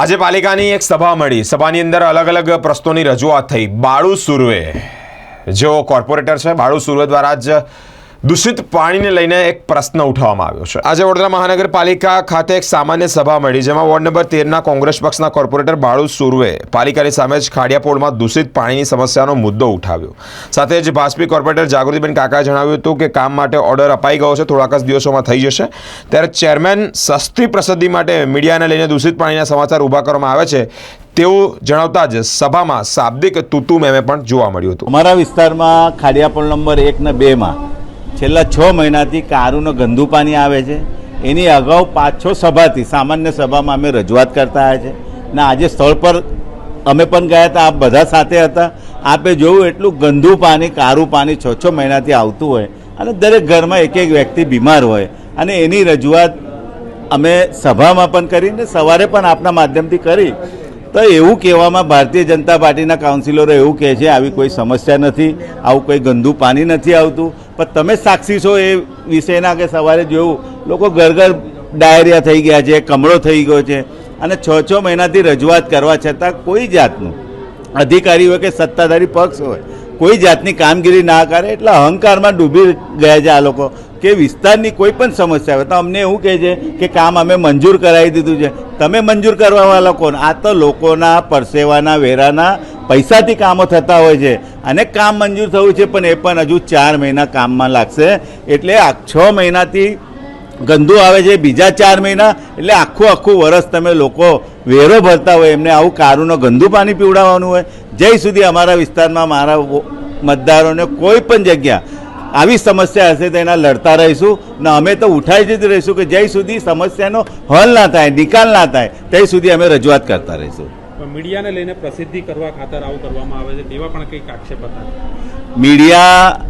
આજે પાલિકાની એક સભા મળી. સભાની અંદર અલગ અલગ પ્રશ્નોની રજૂઆત થઈ. બાળુ સુરવે. જેઓ કોર્પોરેટર છે, બાળુ સુરવે દ્વારા જ દૂષિત પાણીને લઈને એક પ્રશ્ન ઉઠાવવામાં આવ્યો છે. આજે વડોદરા મહાનગરપાલિકા ખાતે એક સામાન્ય સભા મળી, જેમાં વોર્ડ નંબર તેરના કોંગ્રેસ પક્ષના કોર્પોરેટર બાળુ સુરવે પાલિકાની સામે જ ખાડિયાપોળમાં દૂષિત પાણીની સમસ્યાનો મુદ્દો ઉઠાવ્યો. સાથે જ ભાજપી કોર્પોરેટર જાગૃતિબેન કાકાએ જણાવ્યું હતું કે કામ માટે ઓર્ડર અપાઈ ગયો છે, થોડાક જ દિવસોમાં થઈ જશે. ત્યારે ચેરમેન સસ્તી પ્રસિદ્ધિ માટે મીડિયાને લઈને દૂષિત પાણીના સમાચાર ઊભા કરવામાં આવે છે, તેવું જણાવતા જ સભામાં શાબ્દિક તૂતુ મેમે પણ જોવા મળ્યું હતું. અમારા વિસ્તારમાં ખાડિયાપોળ નંબર એક ને બેમાં છેલ્લા છ મહિનાથી કારુનો ગંદુ પાણી આવે છે. એની અગાઉ પાંચ છ સભાથી, સામાન્ય સભામાં અમે રજૂઆત કરતા આવ્યા છે. ને આજે સ્થળ પર અમે પણ ગયા હતા, આપ બધા સાથે હતા. આપે જોયું એટલું ગંદુ પાણી, કારું પાણી છ છ મહિનાથી આવતું હોય અને દરેક ઘરમાં એક એક વ્યક્તિ બીમાર હોય. અને એની રજૂઆત અમે સભામાં પણ કરીને સવારે પણ આપના માધ્યમથી કરી. તો એવું કહેવામાં ભારતીય જનતા પાર્ટીના કાઉન્સિલરો એવું કહે છે, આવી કોઈ સમસ્યા નથી, આવું કોઈ ગંદુ પાણી નથી આવતું. પણ તમે સાક્ષી છો એ વિષયના કે સવારે જોયું, લોકો ઘર ઘર ડાયરિયા થઈ ગયા છે, કમળો થઈ ગયો છે. અને છ છ મહિનાથી રજૂઆત કરવા છતાં કોઈ જાતનું અધિકારી હોય કે સત્તાધારી પક્ષ હોય, કોઈ જાતની કામગીરી ના કરે, એટલે અહંકારમાં ડૂબી ગયા છે આ લોકો. કે વિસ્તારની કોઈ પણ સમસ્યા આવે તો અમને એવું કહે છે કે કામ અમે મંજૂર કરાવી દીધું છે. તમે મંજૂર કરવાવાળા કોણ? આ તો લોકોના પરસેવાના, વેરાના પૈસાથી કામો થતા હોય છે. અને કામ મંજૂર થયું છે, પણ એ પણ હજુ ચાર મહિના કામમાં લાગશે. એટલે આ છ મહિનાથી ગંદુ આવે છે, બીજા ચાર મહિના, એટલે આખું આખું વરસ તમે લોકો વેરો ભરતા હોય, એમને આવું કારુનો ગંદુ પાણી પીવડાવવાનું હોય. જ્યાં સુધી અમારા વિસ્તારમાં મારા મતદારોને કોઈ પણ જગ્યા આવી સમસ્યા હશે તો એના લડતા રહીશું. ને અમે તો ઉઠાઈ જ રહીશું કે જ્યાં સુધી સમસ્યાનો હલ ના થાય નિકાલ ના થાય ત્યાં સુધી અમે રજૂઆત કરતા રહીશું. પણ મીડિયાને લઈને પ્રસિદ્ધિ કરવા ખાતર આવું કરવામાં આવે છે તેવા પણ કંઈક આક્ષેપ હતા? મીડિયા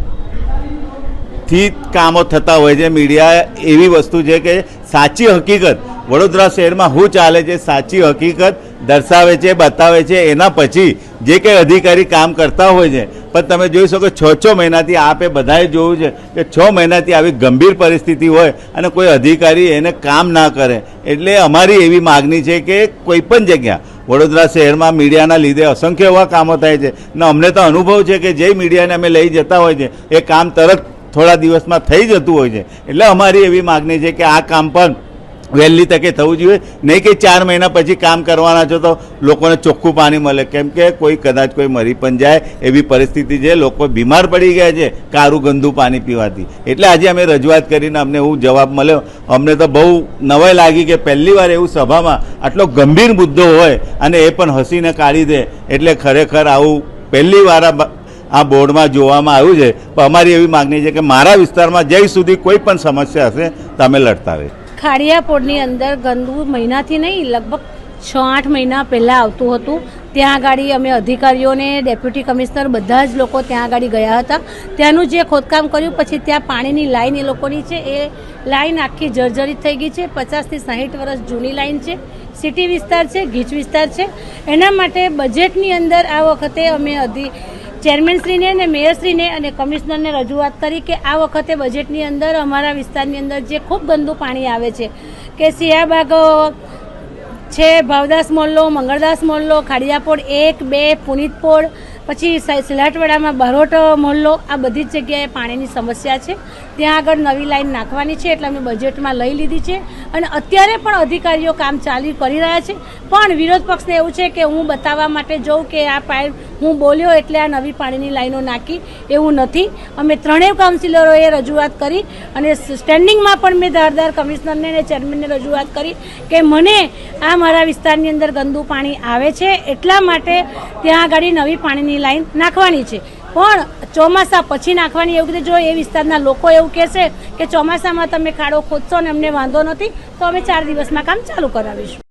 થી કામો થતા હોય છે. મીડિયા એવી વસ્તુ છે કે સાચી હકીકત વડોદરા શહેરમાં શું ચાલે છે સાચી હકીકત દર્શાવે છે બતાવે છે. એના પછી જે કંઈ અધિકારી કામ કરતા હોય છે પણ તમે જોઈ શકો છ છ મહિનાથી આપે બધાએ જોયું છે કે છ મહિનાથી આવી ગંભીર પરિસ્થિતિ હોય અને કોઈ અધિકારી એને કામ ના કરે. એટલે અમારી એવી માગણી છે કે કોઈ પણ જગ્યા, વડોદરા શહેરમાં મીડિયાના લીધે અસંખ્ય એવા કામો થાય છે. ને અમને તો અનુભવ છે કે જે મીડિયાને અમે લઈ જતા હોય છે, એ કામ તરત થોડા દિવસમાં થઈ જતું હોય છે. એટલે અમારી એવી માગણી છે કે આ કામ પણ વહેલી તકે થવું જોઈએ. નહીં કે ચાર મહિના પછી કામ કરવાના છો તો લોકોને ચોખ્ખું પાણી મળે. કેમ કે કોઈ કદાચ કોઈ મરી પણ જાય એવી પરિસ્થિતિ છે. લોકો બીમાર પડી ગયા છે કારું ગંદુ પાણી પીવાથી. એટલે આજે અમે રજૂઆત કરીને અમને એવું જવાબ મળ્યો. અમને તો બહુ નવાઈ લાગી કે પહેલી વાર એવું સભામાં આટલો ગંભીર મુદ્દો હોય અને એ પણ હસીને કાઢી દે. એટલે ખરેખર આવું પહેલી વાર આ બોર્ડમાં જોવામાં આવ્યું છે. પણ અમારી એવી માગણી છે કે મારા વિસ્તારમાં જ્યાં સુધી કોઈ પણ સમસ્યા હશે, તો અમે લડતા રહીશું. ખાડિયાપોળની અંદર ગંદુ મહિનાથી નહીં, લગભગ છ આઠ મહિના પહેલાં આવતું હતું. ત્યાં આગળ અમે અધિકારીઓને, ડેપ્યુટી કમિશનર બધા જ લોકો ત્યાં આગળ ગયા હતા. ત્યાંનું જે ખોદકામ કર્યું, પછી ત્યાં પાણીની લાઈન એ લોકોની છે, એ લાઈન આખી જર્જરિત થઈ ગઈ છે. પચાસથી સાહીઠ વર્ષ જૂની લાઈન છે. સિટી વિસ્તાર છે, ગીચ વિસ્તાર છે. એના માટે બજેટની અંદર આ વખતે અમે અધિ ચેરમેનશ્રીને અને મેયરશ્રીને અને કમિશનરને રજૂઆત કરી કે આ વખતે બજેટની અંદર અમારા વિસ્તારની અંદર જે ખૂબ ગંદુ પાણી આવે છે, કે સિયાબાગ, છે, ભાવદાસ મોલ્લો, મંગળદાસ મોલ્લો, ખાડિયાપોળ એક, બે, પુનિતપોળ, પછી સિલાટવાડામાં બારોટ મોલ્લો, આ બધી જ જગ્યાએ પાણીની સમસ્યા છે. ત્યાં આગળ નવી લાઈન નાખવાની છે એટલે અમે બજેટમાં લઈ લીધી છે અને અત્યારે પણ અધિકારીઓ કામ ચાલી કરી રહ્યા છે. પણ વિરોધ પક્ષને એવું છે કે હું બતાવવા માટે જોઉં કે આ પાઇપ હું બોલ્યો એટલે આ નવી પાણીની લાઈનો નાખી, એવું નથી. અમે ત્રણેય કાઉન્સિલરોએ રજૂઆત કરી અને સ્ટેન્ડિંગમાં પણ મેં ધારદાર કમિશનરને અને ચેરમેનને રજૂઆત કરી કે મને આ મારા વિસ્તારની અંદર ગંદુ પાણી આવે છે, એટલા માટે ત્યાં આગળ નવી પાણીની લાઈન નાખવાની છે. પણ ચોમાસા પછી નાખવાની એવું કીધું, જો એ વિસ્તારના લોકો એવું કહેશે કે ચોમાસામાં તમે ખાડો ખોદશો ને અમને વાંધો નથી, તો અમે ચાર દિવસમાં કામ ચાલુ કરાવીશું.